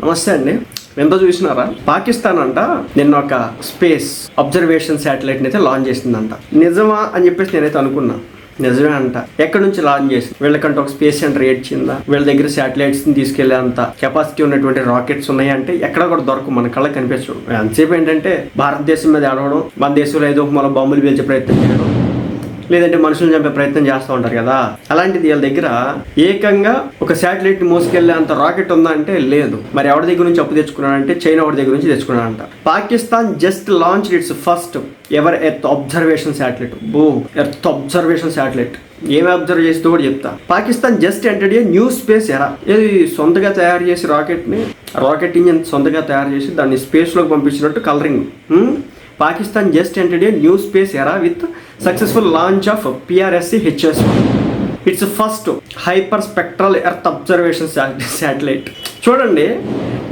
నమస్తే అండి. ఎంత చూసినారా? పాకిస్తాన్ అంట నిన్న ఒక స్పేస్ అబ్జర్వేషన్ శాటిలైట్ అయితే లాంచ్ చేసిందంట. నిజమా అని చెప్పేసి నేనైతే అనుకున్నా. నిజమే అంట. ఎక్కడి నుంచి లాంచ్ చేసింది? వీళ్ళకంటే ఒక స్పేస్ సెంటర్ ఏడ్చిందా? వీళ్ళ దగ్గర శాటిలైట్స్ తీసుకెళ్ళేంత అంత కెపాసిటీ ఉన్నటువంటి రాకెట్స్ ఉన్నాయంటే ఎక్కడ కూడా దొరకవు. మన కళ్ళకి కనిపించడం అంతసేపు ఏంటంటే భారతదేశం మీద ఆడవడం మన దేశంలో ఏదో మన బాంబులు పేల్చే ప్రయత్నం చేయడం. లేదంటే మనుషులను చంపే ప్రయత్నం చేస్తూ ఉంటారు కదా? అలాంటిది వీళ్ళ దగ్గర ఏకంగా ఒక శాటిలైట్ మోసుకెళ్ళే అంత రాకెట్ ఉందా అంటే లేదు. మరి ఎవరి దగ్గర నుంచి అప్పు తెచ్చుకున్నాడంటే చైనా వాడి దగ్గర నుంచి తెచ్చుకున్నాడంట. Pakistan just launch its first ever earth observation satellite బో ఎర్త్ అబ్జర్వేషన్ శాటిలైట్ ఏమి అబ్జర్వ్ చేస్తూ కూడా చెప్తా. Pakistan just entered new space era ఇది సొంతగా తయారు చేసి రాకెట్ని రాకెట్ ఇంజిన్ సొంతగా తయారు చేసి దాన్ని స్పేస్లోకి పంపించినట్టు colouring Pakistan just entered a new space era with successful launch of PRSC HS its first hyper spectral earth observation satellite చూడండి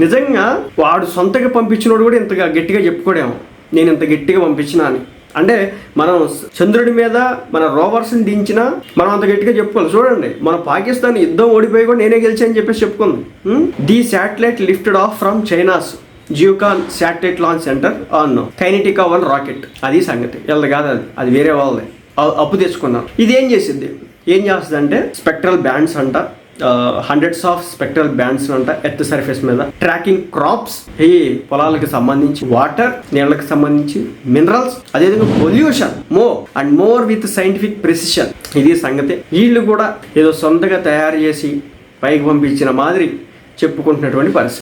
నిజంగా వాడు సొంతగా పంపించినోడు కూడా ఇంతగా గట్టిగా చెప్పుకోడేమో. నేను ఇంత గట్టిగా పంపించిన అని. అంటే మనం చంద్రుడి మీద మన రోవర్స్ని దించినా మనం అంత గట్టిగా చెప్పుకోవాలి. చూడండి మన పాకిస్తాన్ యుద్ధం ఓడిపోయి కూడా నేనే గెలిచా అని చెప్పేసి చెప్పుకుంది. The satellite lifted off from China's Jiuquan satellite launch centre on Kinetica one rocket. అది సంగతి. వీళ్ళది కాదు అది. అది వేరే వాళ్ళది. అప్పు తెచ్చుకున్నాం ఇది ఏం చేసింది? ఏం చేస్తుంది అంటే స్పెక్ట్రల్ బ్యాండ్స్ అంట హండ్రెడ్స్ ఆఫ్ స్పెక్ట్రల్ బ్యాండ్స్ అంట ఎర్త్ సర్ఫేస్ మీద. ట్రాకింగ్ క్రాప్స్ ఈ పొలాలకు సంబంధించి వాటర్ నీళ్ళకి సంబంధించి మినరల్స్ అదేవిధంగా pollution more and more with scientific precision. ఇది సంగతి. వీళ్ళు కూడా ఏదో సొంతగా తయారు చేసి పైకి పంపించిన మాదిరి చెప్పుకుంటున్నటువంటి పరిస్థితి.